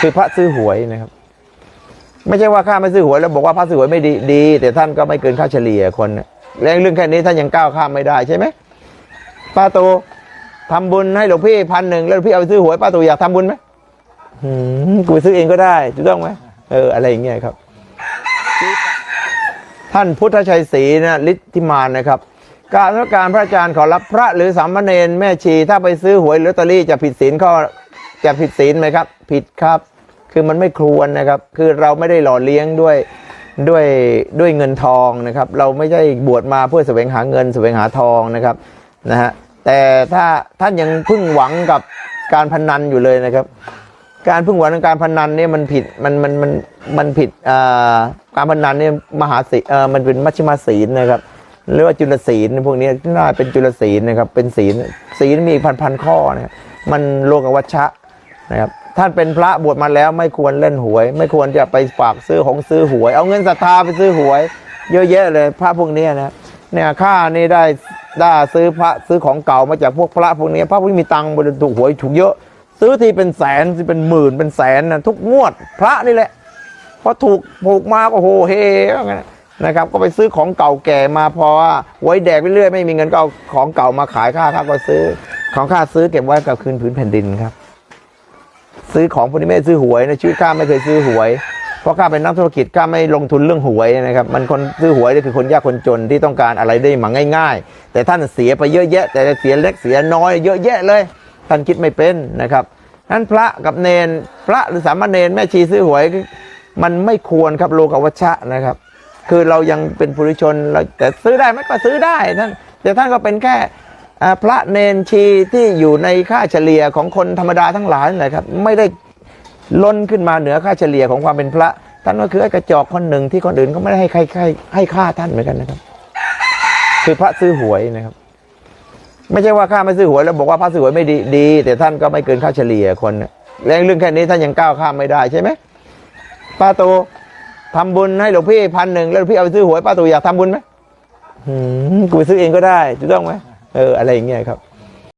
คือพระซื้อหวยนะครับ ไม่ใช่ว่าข้าไม่ซื้อหวยแล้วบอกว่าพระซื้อหวยไม่ดีดี แต่ท่านก็ไม่เกินค่าเฉลี่ยคนเรื่องเรื่องแค่นี้ท่านยังก้าวข้ามไม่ได้ใช่ไหมป้าตูทำบุญให้หลวงพี่พันหนึ่งแล้วพี่เอาไปซื้อหวยป้าตูอยากทำบุญไหมหืมกูไปซื้อเองก็ได้ถูกต้องไหมเอออะไรอย่างเงี้ยครับ ท่านพุทธชัยศรีนะฤทธิมานนะครับ การรัการพระอาจารย์ขอรับพระหรือสามเณรแม่ชีถ้าไปซื้อหวยหรือลอตเตอรี่จะผิดศีลข้อ จะผิดศีลไหมครับ ผิดครับ คือมันไม่ควรนะครับ คือเราไม่ได้หล่อเลี้ยงด้วยด้วยด้วยเงินทองนะครับ เราไม่ใช่บวชมาเพื่อแสวงหาเงินแสวงหาทองนะครับนะฮะแต่ถ้าท่านยังพึ่งหวังกับการพนันอยู่เลยนะครับ การพึ่งหวังในการพนันเนี่ยมันผิดมันมันมันมันผิดอ่าการพนันเนี่ยมหาศีเออมันเป็นมัชฌิมาศีลนะครับหรือว่าจุลศีลพวกนี้น่าเป็นจุลศีลนะครับเป็นศีลศีลมีพันพันข้อนะครับมันโลกวัชชะ นะครับท่านเป็นพระบวชมาแล้วไม่ควรเล่นหวย ไม่ควรจะไปฝากซื้อของซื้อหวย เอาเงินศรัทธาไปซื้อหวย เยอะแยะเลยพระพวกนี้นะเนี่ยข้านี่ได้ได้ซื้อพระซื้อของเก่ามาจากพวกพระพวกนี้พระพวกนี้มีตังค์บริถูกหวยถูกเยอะ ซื้อทีเป็นแสนสิเป็นหมื่นเป็นแสนนะทุกงวดพระนี่แหละพอถูกถูกมาก็โหเฮงนะครับ ก็ไปซื้อของเก่าแก่มาพอว่าไว้แดกไปเรื่อยไม่มีเงินก็เอาของเก่ามาขายค่าค่าก็ซื้อของค่าซื้อเก็บไว้กับคืนผืนแผ่นดินครับ ซื้อของพวกนี้ไม่ซื้อหวยนะชีวิตข้าไม่เคยซื้อหวย เพราะข้าเป็นนักธุรกิจข้าไม่ลงทุนเรื่องหวยนะครับมันคนซื้อหวยนี่คือคนยากคนจนที่ต้องการอะไรได้มาง่าย ๆ แต่ท่านเสียไปเยอะแยะ แต่เสียเล็กเสียน้อย เยอะแยะเลย ท่านคิดไม่เป็นนะครับนั้นพระกับเนนพระหรือสามเณรแม่ชีซื้อหวยมันไม่ควรครับโลกวัชชะนะครับ คือเรายังเป็นผู้ริชนเราแต่ซื้อได้ไหมก็ซื้อได้ท่านแต่ท่านก็เป็นแค่ พระเนนชีที่อยู่ในค่าเฉลี่ยของคนธรรมดาทั้งหลายนั่แหละครับไม่ได้ล้นขึ้นมาเหนือค่าเฉลี่ยของความเป็นพระท่านก็คือไอ้กระจอกคนหนึ่งที่คนอื่นก็ไม่ได้ให้ใครให้ให้ค่าท่านเหมือนกันนะครับ คือพระซื้อหวยนะครับ ไม่ใช่ว่าข้าไม่ซื้อหวยแล้วบอกว่าพระซื้อหวยไม่ดีดี แต่ท่านก็ไม่เกินค่าเฉลี่ยคนเรื่องเรื่องแค่นี้ท่านยังก้าวข้ามไม่ได้ใช่ไหมป้าตูทำบุญให้หลวงพี่พันหนึ่งแล้วหลวงพี่เอาไปซื้อหวยป้าตูอยากทำบุญไหมหืมกูไปซื้อเองก็ได้ถูกต้องไหม เอออะไรอย่างเงี้ยครับ